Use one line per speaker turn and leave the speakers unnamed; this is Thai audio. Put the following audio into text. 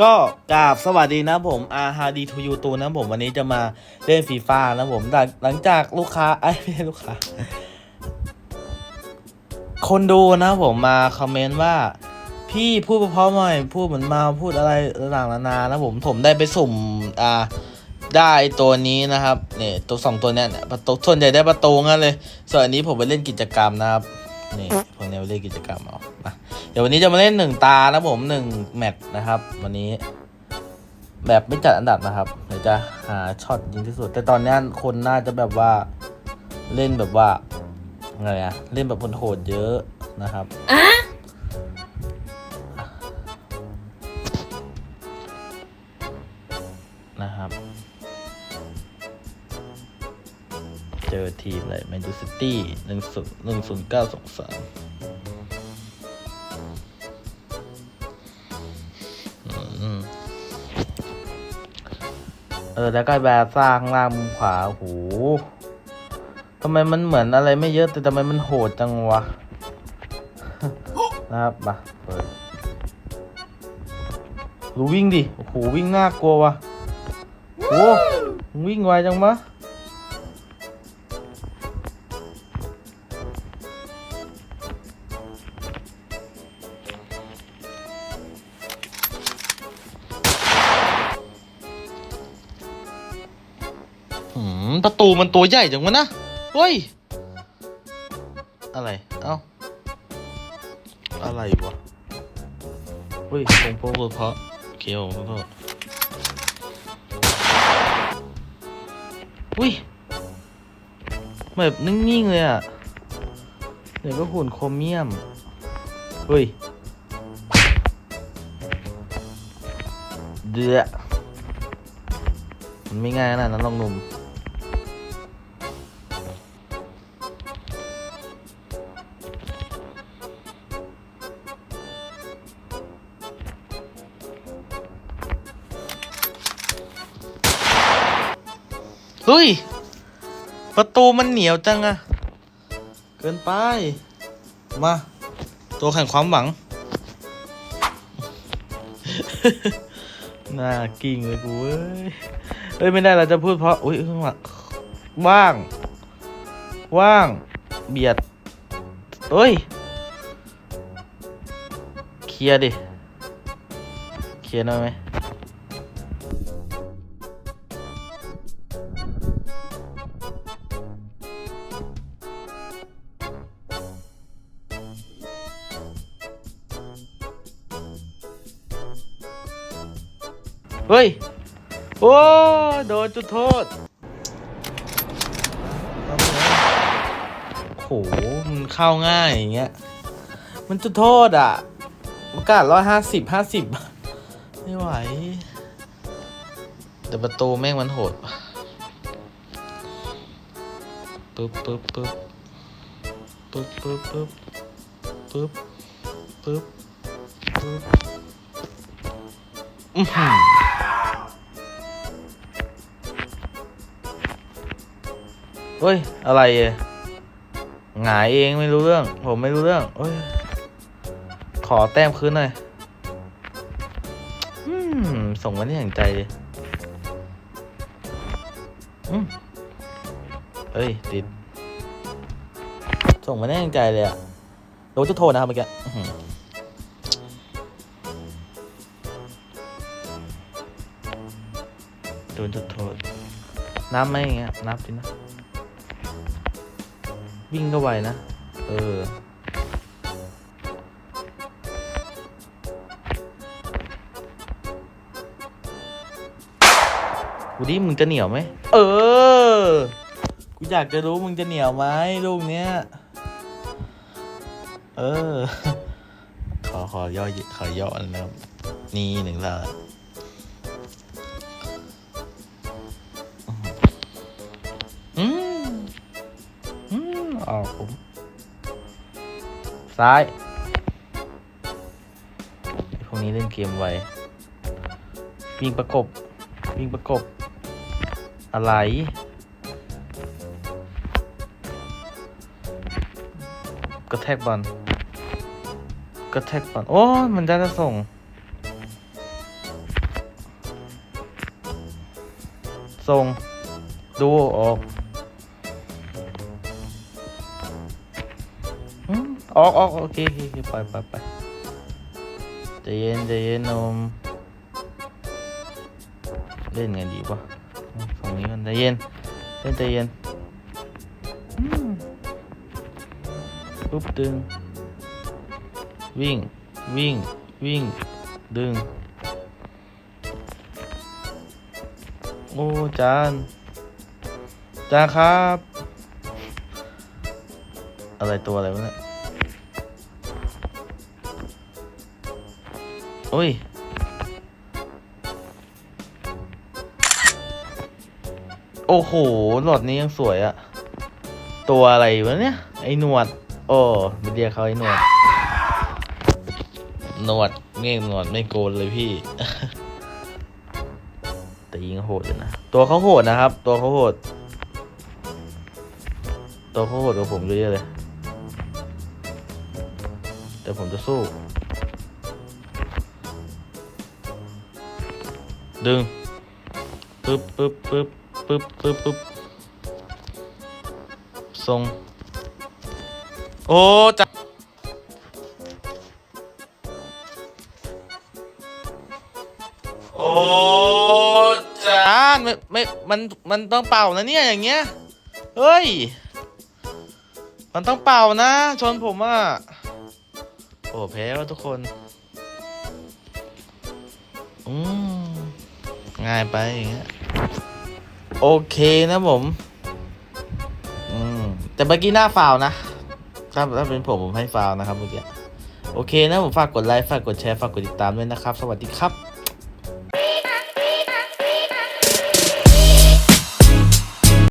ก็กราบสวัสดีนะผมอาฮาดีทูยูตูนะผมวันนี้จะมาเล่นฟีฟ่านะผมหลังหลังจากลูกค้าไอ้ยไม่ใช่ลูกค้า คนดูนะผมมาคอมเมนต์ว่า พี่พูดเพราะหน่อยพูดเหมือนมาพูดอะไรต่างๆนานานะผมผมได้ไปสุ่มอ่าได้ตัวนี้นะครับเนี่ยตัวสองตัวเนี้ยประตูส่วนใหญ่ได้ประตูงั้นเลย ส่วนอันนี้ผมไปเล่นกิจกรรมนะครับนี่พวกเนี้ยไปเล่นกิจกรรมเอามา ดี๋ยววันนี้จะมาเล่นหนึ่งตานะผมหนึ่งแมตช์นะครับ วันนี้ แบบไม่จัดอันดับนะครับเดี๋ยวจะหาช็อตยิงที่สุด แต่ตอนเนี้ยคนน่าจะแบบว่าเล่นแบบว่าไงอะเล่นแบบโหดๆเยอะนะครับนะครับ เจอทีมอะไรแมนยูซิตี้หนึ่งศูนย์หนึ่งศูนย์เก้าสองสาม เออแล้วก็แบบสร้างล่างมุมขวาโอ้โหทำไมมันเหมือนอะไรไม่เยอะแต่ทำไมมันโหดจังวะ นะครับมาเปิดดูวิ่งดิ โอ้โหวิ่งน่ากลัววะโอ้วิ่งไวจังมะ หืมประตูมันตัวใหญ่จังวะนะ เฮ้ย อะไร เอ้า อะไรวะ เฮ้ยผมโป๊ะเพราะโอเคผมขอโทษอุ้ยแบบนิ่งๆเลยอะเดี๋ยวก็หุ่นโครเมียมเฮ้ยเดือมันไม่ง่ายขนาดนั้นลองหนุ่ม เฮ้ย ประตูมันเหนียวจังอะเกินไป มา ตัวแข่งความหวัง น่ากิ่งเลยกูเว้ยเอ้ย ไม่ได้เราจะพูดเพราะ อุ้ยข้างหลังว่าง ว่าง เบียดเอ้ย เคลียร์ดิ เคลียร์หน่อยไหม เฮ้ย โอ้ โดนจุดโทษโอ้โห มันเข้าง่ายอย่างเงี้ย มันจุดโทษอะมันกาดร้อยห้าสิบห้าสิบไม่ไหวแต่ประตูแม่งมันโหดว่ะปึ๊บปึ๊บปึ๊บปึ๊บปึ๊บปึ๊บปึ๊บปึ๊บปึ๊บอือ เฮ้ย อะไรเอ่ยหงายเองไม่รู้เรื่อง ผมไม่รู้เรื่องเอ้ย ขอแต้มคืนหน่อยอืมส่งมาที่อย่างใจดิอืมเอ้ย ติด ส่งมาได้อย่างใจเลยอะโดนจะโทษนะครับเมื่อกี้โดนจุดโทษนับไหมอย่างเงี้ยนับสินะ วิ่งก็ไวนะ เออ กูดิมึงจะเหนียวไหม เออ กูอยากจะรู้มึงจะเหนียวไหมลูกเนี้ย เออ ขอ ขอย่อขอย่อนะครับ นี่หนึ่งละ ซ้ายพวกนี้เล่นเกมไววิ่งประกบวิ่งประกบ อะไร กระแทกบอลกระแทกบอลโอ้มันได้จะส่ง ส่ง ดูออก ออกออกโอเคโอเคไปไปไปใจเย็นใจเย็นนมเล่นไงดีวะตรงนี้มันใจเย็นเล่นใจเย็นปุ๊บดึง วิ่ง วิ่ง วิ่ง ดึง โอ้ จานจานครับ อะไรตัวอะไรวะเนี่ย อ้ย โอ้โห หลอดนี้ยังสวยอะ ตัวอะไรวะเนี่ย ไอ้หนวด โอ้ไม่เรียกเขาไอ้หนวด หนวดเงี้ยหนวดไม่โกนเลยพี่ แต่ยิงโหดอยู่นะ ตัวเขาโหดนะครับ ตัวเขาโหด ตัวเขาโหดกว่าผมเยอะเลย แต่ผมจะสู้ ดึงปึ๊บปึ๊บปึ๊บปึ๊บปึ๊บปึ๊บทรง โอ้จับโอ้จานไม่ไม่มันมันต้องเป่านะเนี่ยอย่างเงี้ยเฮ้ย มันต้องเป่านะ ชนผมอะโอ้แพ้ว่ะทุกคน อืม ง่ายไปอย่างเงี้ยโอเคนะผม อืม แต่เมื่อกี้หน้าฟาวนะ ถ้าถ้าเป็นผมผมให้ฟาวนะครับเมื่อกี้ โอเคนะผมฝากกดไลค์ ฝากกดแชร์ ฝากกดติดตามด้วยนะครับ สวัสดีครับ